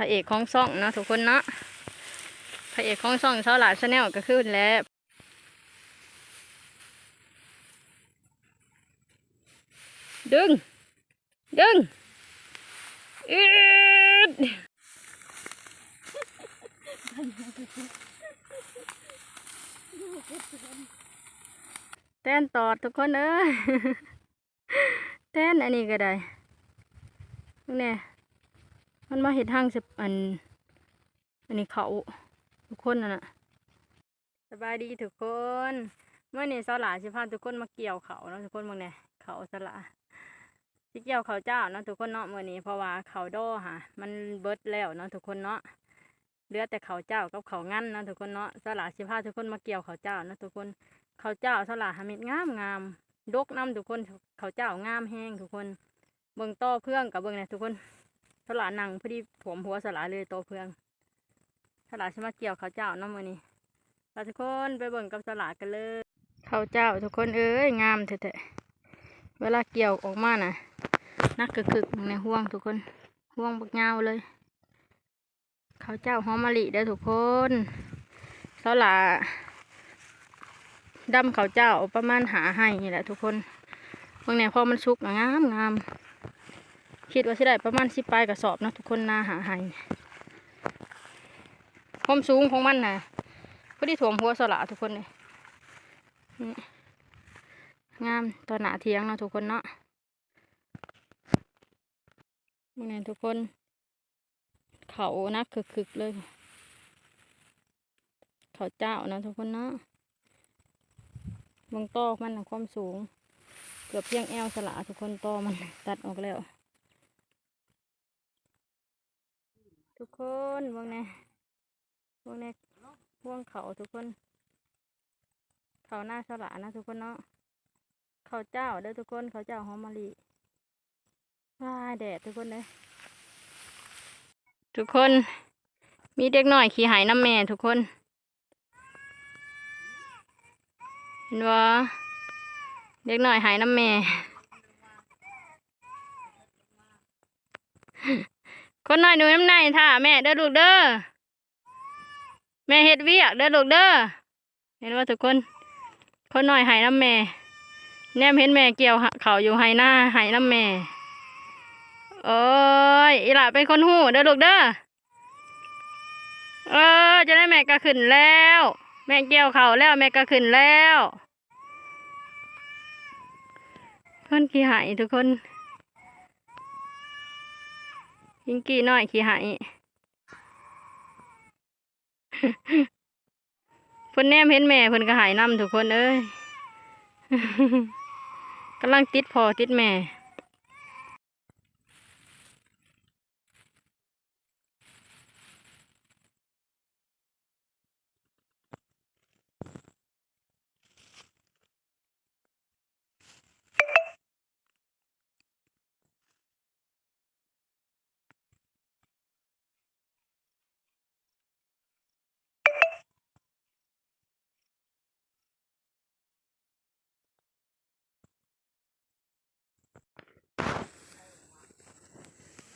พระเอกของซ่องเนาะทุกคนเนาะพระเอกของซ่องเสาหลาชาแนลก็คือแล้วดึง ดึงอืดเต้นตอดทุกคนเอ้ยเต้นอันนี้ก็ได้เนี่ย มันมาเห็ดทางสิอัน อันนี้เขาทุกคนน่ะนะสบายดีทุกคนเมื่อนี้สลาสิพาทุกคนมาเกี่ยวเขาเนาะทุกคนมองเนี่ยเขาสลาสิเกี่ยวเขาเจ้าเนาะทุกคนเนาะเมื่อนี้เพราะว่าเขาดอค่ะ มันเบิดแล้วเนาะทุกคนเนาะเหลือแต่เขาเจ้ากับเขางั้นเนาะทุกคนเนาะสลาสิพาทุกคนมาเกี่ยวเขาเจ้าเนาะทุกคนเขาเจ้าสลาหาม็ดงามงามดกน้ำทุกคนเขาเจ้างามแห้งทุกคน เบิ่งต่อเพื่องกับเบิ่งเนี่ยทุกคน สลานังพอดีผมหัวสลาเลยโตเพื่องสลาชิมาเกี่ยวข้าวเจ้าน้ำมือนี้เราทุกคนไปเบิ่งกับสลากันเลยข้าวเจ้าทุกคนเอ้ยงามแท้ๆเวลาเกี่ยวออกมาน่ะ นักกึกๆในห่วงทุกคนห่วงบักยาวเลยข้าวเจ้าหอมมะลิเด้ทุกคนสลาดำข้าวเจ้าประมาณหาให้นี่แหละทุกคนบางเนี่ยพอมันสุกงามงาม คิดว่าสิได้ประมาณสิบปลายกระสอบเนาะทุกคนนาหาให้ความสูงของมันนะพอดีถ่วมหัวสละทุกคนเลยนี่งามตอนหนาเทียงเนาะทุกคนเนาะนี่ไงทุกคน เขานักคึกๆเลย เขาเจ้านะทุกคนเนาะมองต้อมันนะความสูง เกือบเพียงแอวสละทุกคนต้อมันตัดออกแล้ว ทุกคนมองไงพวกนี้พวงเขาทุกคน เขาหน้าสละนะทุกคนเนาะเขาเจ้าเด้อทุกคนเขาเจ้าหอมมะลิว้าแดดทุกคนเลยทุกคน มีเด็กหน่อยขี่หายน้ำแม่ทุกคนเห็นว่าเด็กหน่อยหายน้ำแม่ คนหน่อยหนูน้ำในท่าแม่เด้อลูกเด้อแม่เฮ็ดเวียกเด้อลูกเด้อเห็นว่าทุกคน คนหน่อยหายน้ำแม่แนมเห็นแม่เกี่ยวเขาอยู่ไหหน้าหายน้ำแม่โอ้ยอีหล่าเป็นคนหูเด้อลูกเด้อเออจะได้แม่ก็ขึ้นแล้ว แม่เกี่ยวเขาแล้วแม่ก็ขึ้นแล้วคนขี้หายทุกคน ยิงกี้น้อยขี้หายเพิ่นแนมเห็นแม่เพิ่นก็หายน้ำทุกคนเอ้ยกำลังติดพอติดแม่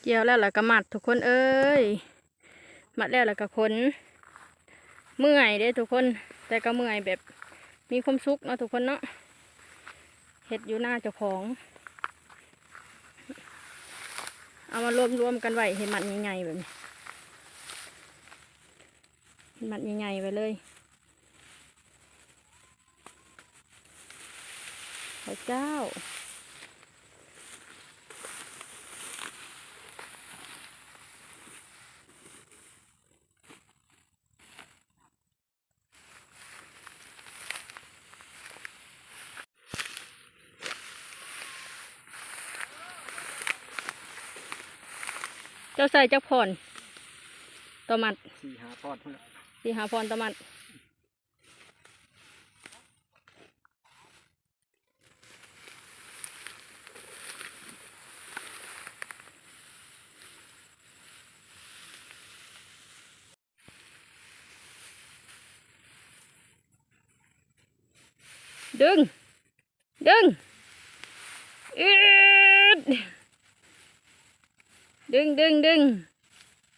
เกี่ยวแล้วแล้วก็มัดทุกคนเอ้ยมัดแล้วแล้วก็ขนเมื่อยเด้ทุกคน แต่ก็เมื่อยแบบมีความสุขเนาะทุกคนเนาะเห็ดอยู่หน้าเจ้าของ เอามารวมรวมๆกันไว้เห็นมัดใหญ่ๆแบบนี้เห็นมัดใหญ่ๆไว้เลยพระเจ้า จ้าใส่เจ้าพรต่อมัดสี่หาพอดเพื่อสีหาพรต่อมัดดึง ดึงอืด ดึงดึงดึง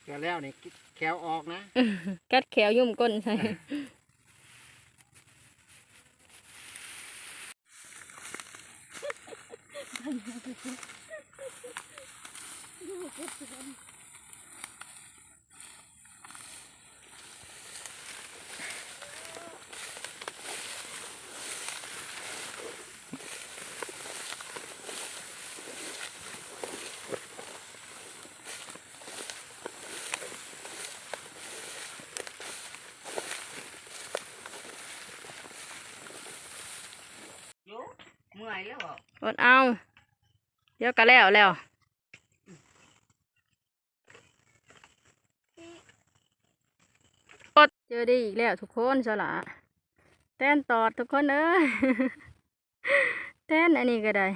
เดี๋ยวแล้วนี่แขวออกนะ กัดแขวยุ่มก้นใส่ เมื่อย แล้วบ่อดเอา เดี๋ยวก็แล้วแล้วอดเจอดีอีกแล้วทุกคนสละแต้นตอดทุกคนเอ้ยแต้นอันนี้ก็ได้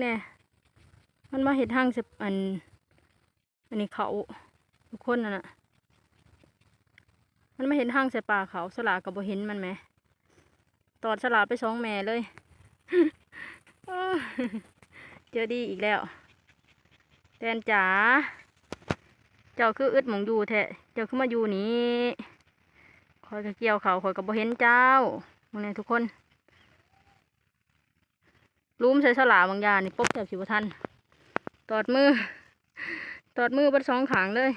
เนี่ยมันมาเห็ดทางสิบอัน อันนี้เขาทุกคนน่ะนะมันมาเห็นทางใส่ป่าเขาสลากับบเห็นมันไหมตอดสลาไปสองแม่เลย เจอดีอีกแล้วแตนจ๋า เจ้าคืออึดหมองอยู่แท้เจ้าคือมาอยู่นี่คอยก็เกี่ยวเขาคอยก็บ่เห็นเจ้ามึงเนี่ยทุกคนลุมใส่สลาบางยานี่ปกแทบสิบทัน ตอดมือ ตอดมือบัดสองขางเลย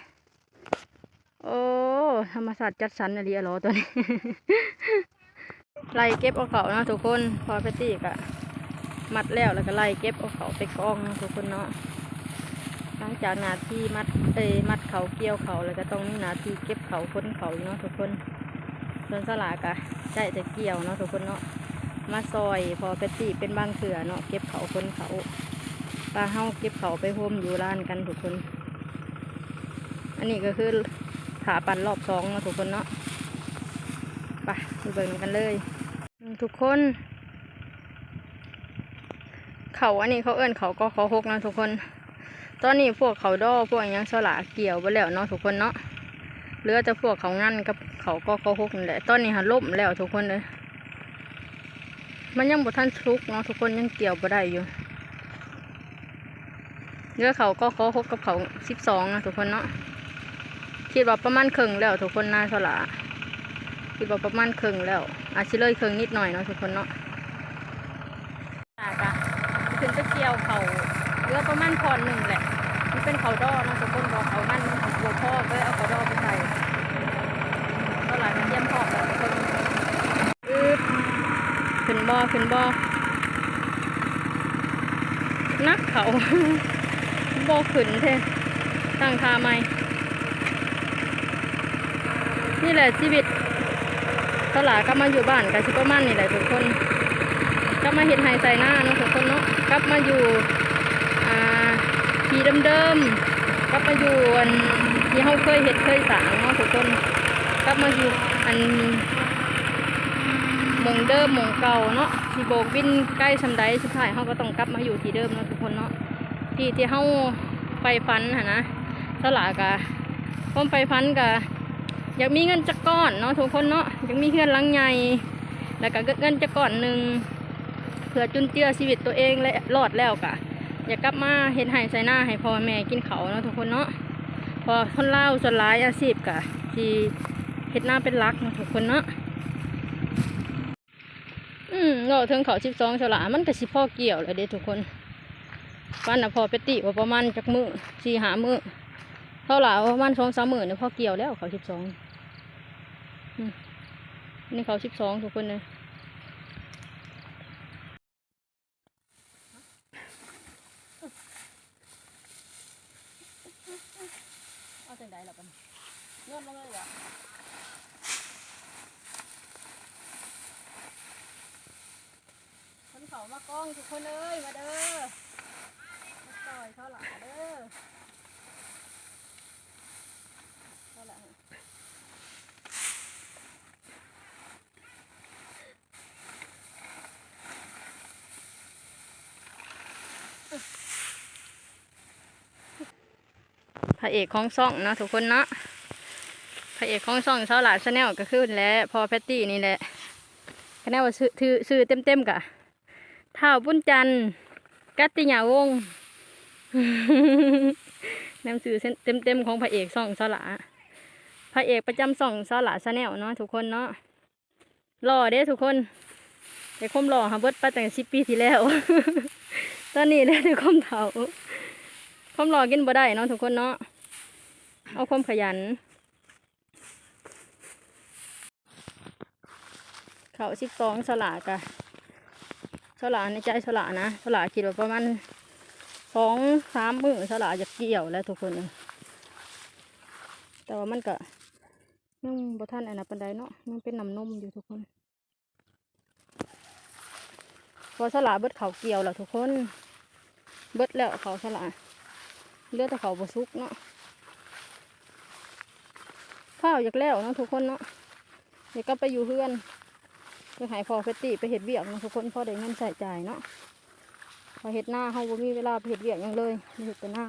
โอ้ ธรรมศาสตร์จัดสรรอะไรอะเหรอตัวนี้ ไล่เก็บเอาเขาเนาะทุกคน พอไปตีกะมัดแล้วแล้วก็ไล่เก็บเอาเขาไปกองนะทุกคนเนาะหลังจากหนาที่มัดเอ้มัดเขาเกี่ยวเขาแล้วก็ต้องมีหนาที่เก็บเขาค้นเขาเนาะทุกคนส่วนสลากะได้แต่เกี่ยวเนาะทุกคนเนาะมาซอยพอไปตีเป็นบางเสือเนาะเก็บเขาค้นเขาปลาเฮาเก็บเขาไปโฮมอยู่ร้านกันทุกคน อันนี้ก็คือขาปั่นรอบสองเนาะทุกคนเนาะไปไปเบิ่งกันเลย ทุกคน เขาอันนี้เขาเอื้นเขาก็เขาหกนะทุกคน ตอนนี้พวกเขาดอพวกหยังสลาเกี่ยวไปแล้วเนาะทุกคนเนาะเหลือแต่พวกเขางั้นกับเขาก็เขาหกนี่แหละตอนนี้หันล่มแล้วทุกคนเลยมันยังบ่ทันชุกเนาะทุกคนยังเกี่ยวบ่ได้อยู่เหลือเขาก็เขาหกกับเขาสิบสองนะทุกคนเนาะคิดว่าประมาณครึ่งแล้วทุกคนน่าสลาคิดว่าประมาณครึ่งแล้ว อาจจะเลยครึ่งนิดหน่อยเนาะทุกคนเนาะอากะขึ้นไปเกี่ยวเขาเหลือประมาณพอนหนึ่งแหละมันเป็นเขาดอเนาะทุกคนบอกเขามันมันบัวพ่อก็เลยเอาเขาดอไปใส่ตอนหลังมันเยี่ยมพ่อแล้วทุกคนอึบขึ้นบ่อขึ้นบ่อนักเขาบ่ขึ้นเท่ตั้งคาใหม่นี่แหละชีวิต ตลาดกลับมาอยู่บ้านกับชิประมาณนี่แหละทุกคนกลับมาเห็นไฮใส่หน้าเนาะทุกคนเนาะกลับมาอยู่อ่าทีเดิมๆกลับมาอยู่อันที่เขาเคยเห็นเคยสางเนาะทุกคนกลับมาอยู่อันหมองเดิมหมองเก่าเนาะที่โบกบินใกล้ชำไดสุดท้ายเขาก็ต้องกลับมาอยู่ที่เดิมเนาะทุกคนเนาะที่ที่เขาไปฟันหะนะตลาดกะผมไปฟันกะอยากมีเงินจักก้อนเนาะทุกคนเนาะ ยากมีเงินลังใหญ่แล้วก็เงินจักก้อนหนึ่งเพื่อจุนเจือชีวิตตัวเองและรอดแล้วกะอยากกลับมาเห็นไห้ใส่หน้าให้พ่อแม่กินเขาเนาะทุกคนเนาะพอคนเล่าส่วนร้ายอาชีพกะที่เห็ดหน้าเป็นหลักเนาะทุกคนเนาะอืมเงาถึงเขาสิบสองฉลามันก็สิพ่อเกี่ยวเลยเด้ทุกคนป้านน่ะพอไปติว่าประมาณจักมือสี่หามือเท่าไหร่ประมาณสองสามหมื่นเนี่ยพอเกี่ยวแล้วเขาสิบสอง นี่เขาสิบสองทุกคนเลยเอาจังไดล่ะปันโยนลงเลยเหรอคนเขามากล้องทุกคนเอ้ยมาเด้อมาต่อยเท่าหร่เด้อ เท่าไหร่พ ระเอกของซ่องเนาะทุกคนเนาะพระเอกของซ่องเสาหลาชาแนลก็คือแหละพอแพตตี้นี่แหละคะแนนว่าซื้อซื้อเต็มเต็มกะเท่าบุญจันกัตติยาวงนำสื่อเต็มเต็มของพระเอกส่องสละพระเอกประจำส่องสละชาแนลเนาะทุกคนเนาะรอเด้ทุกคนแต่คมรอค่ะเบิดไปตั้งสิบปีที่แล้ว ตอนนี้ได้แต่คมเถาคมรอกินบ่ได้เนาะทุกคนเนาะ เอาความขยัน เขาสิบสองสลากะสลาในใจสลานะสลาคิดว่าประมาณสองสามมือสลาจะเกี่ยวแล้วทุกคน แต่ว่ามันก็ยังบท่านอันนั้นปันไดเนาะยังเป็นน้ำนมอยู่ทุกคน พอสละเบิดเขาเกี่ยวแล้วทุกคน เบิดแล้วเขาสละเลือดแต่เขาบสุกเนาะ ข้าวอยากแล้วเนาะทุกคนเนาะเดี๋ยวก็ไปอยู่เพื่อนไปหายพอเฟตตี้ไปเห็ดเบียกเนาะทุกคนพอได้เงินใส่จ่ายเนาะพอเห็ดหน้าเขาบ่มีเวลาไปเห็ดเบียกยังเลยไปเห็ดแต่หน้า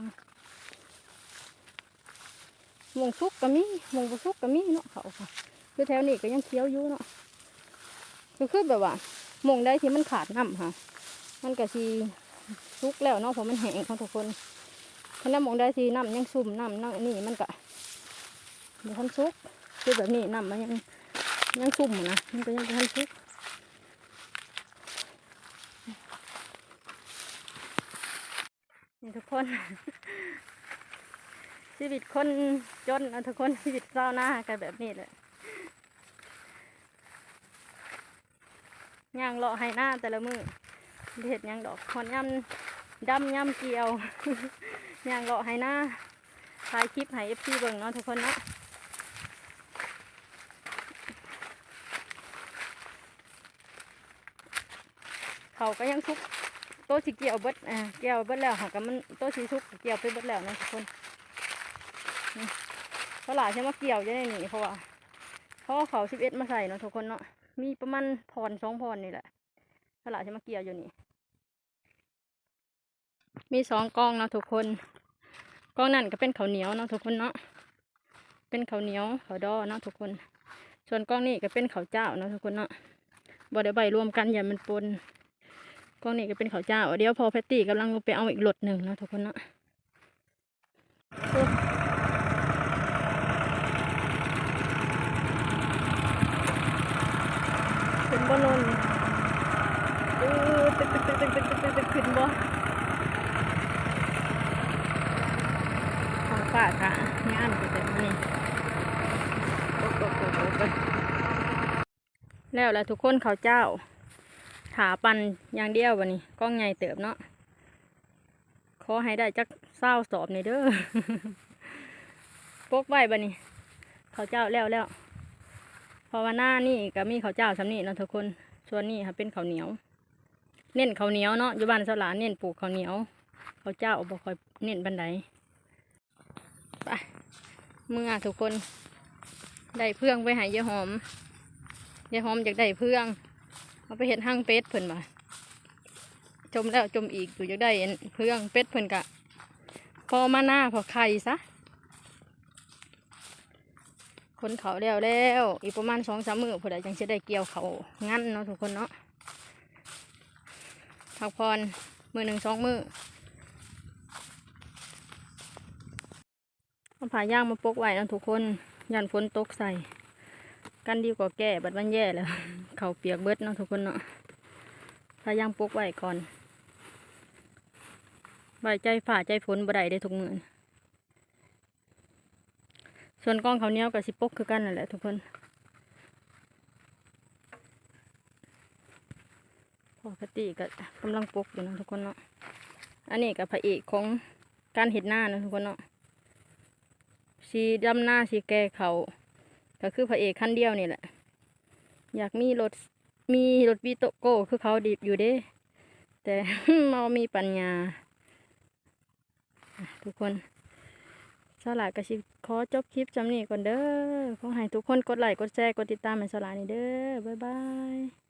มงซุกก็มีมงบสุกก็มีเนาะเขาค่ะคือแถวนี้ก็ยังเคี้ยวอยู่เนาะก็คือแบบว่ามงได้ที่มันขาดน้ำค่ะ มันก็สีซุกแล้วเนาะเพราะมันแห้งค่ะทุกคนคันน้ำหมงได้ที่น้ำยังซุ่มน้ำนั่งนี่มันก็ เดี๋ยวทันซุกคือแบบนี้น้ำมันยังยังซุ่มนะมันก็ยังบทันซุกนี่ทุกคนชีวิตคนจนนะทุกคนชีวิตเศร้าหน้ากันแบบนี้แหละย่างเลาะให้หน้าแต่ละมือเห็ดย่างดอกหอนย่ำดำย่ำเกลียวย่างเลาะให้หน้าถ่ายคลิปให้เอฟซีเบิ่งเนาะทุกคนเนาะ เขาก็ยังทุกโตะสีเกี่ยวเบิดอ่าเกี่ยวเบิดแล้วค่ะก็มันโตะสีทุกเกี่ยวไปเบิดแล้วนะทุกคนเพราะหลายใช่ไหมเกี่ยวจะได้หนีเพราะว่าเพราะว่าเขาสิบเอ็ดมาใส่เนาะทุกคนเนาะมีประมาณพรสองพรนี่แหละตลาดจะมเกี่ยวอยู่นี่ มีสองกองเนาะทุกคนกองนั่นก็เป็นข้าวเหนียวเนาะทุกคนเนาะเป็นข้าวเหนียวข้าวดอเนาะทุกคน ส่วนกองนี้ก็เป็นข้าวเจ้าเนาะทุกคนเนาะบ่ได้ใบรวมกันอย่ามันปน องนี้ก็เป็นเขาเจ้า เดี๋ยวพอแพตตี้กำลังไปเอาอีกหลดหนึ่งนะทุกคนเนาะขึ้นบนนนเออตึกตึกตึกตึกตึกตึกตึกขึ้นบ่ของฝากอะงานเต็มนี่แล้วแหละทุกคนเขาเจ้า ถาปันอย่างเดียววันนี้กล้องใหญ่เติบเนาะขอให้ได้จักเศร้าสอบในเด้อปกไว้บันนี้เขาเจ้าแล้วแล้วพราะว่าหน้านี่ก็มีเขาเจ้าสำนี่เนาะทุกคน ส่วนนี้ค่ะเป็นเขาเหนียว เน้นเขาเหนียวเนาะอยู่บ้านสลาเน้นปลูกเขาเหนียว เขาเจ้าบ่คอยเน้นบันไดไปเมื่อทุกคน ได้เพื่องไปหายยายหอมยายหอมอยากได้เพื่อง เอาไปเห็ดห้างเป็ดเพิ่นมาจมแล้วจมอีกอยู่อยากได้เพื่องเป็ดเพิ่นกะ พอมาหน้าพอไข่ซะคนเขาแล้วแล้วอีกประมาณสองสามมือผู้ใดจังจะได้เกี่ยวเขางั้นเนาะทุกคนเนาะพักพรมือหนึ่งสองมือเอาผ่าย่างมาปกไว้เนาะทุกคน ยันฝนตกใส่ กันดีกว่าแก่บัดมันแย่แล้วเขาเปียกเบิดเนาะทุกคนเนาะผ่าย่างปกไว้ก่อนไว้ใจฝ่าใจฝนบ่ได้ได้ทุกมือส่วนกล้องเขาเนี้ยกับสิปกคือกันนั่นแหละทุกคนพอปกติก็กำลังปกอยู่เนาะทุกคนเนาะอันนี้กับพระเอกของการเห็ดหน้านะทุกคนเนาะสีดำหน้าสีแก่เขา ก็คือพระเอกขั้นเดียวนี่แหละ อยากมีรถมีรถวีโตโก้คือเขาดีอยู่เด้ แต่เมามีปัญญา ทุกคนสลากกสิขอจบคลิปจำนี้ก่อนเด้อขอให้ทุกคนกดไลค์กดแชร์กดติดตามให้สลานี่เด้อบ๊ายบาย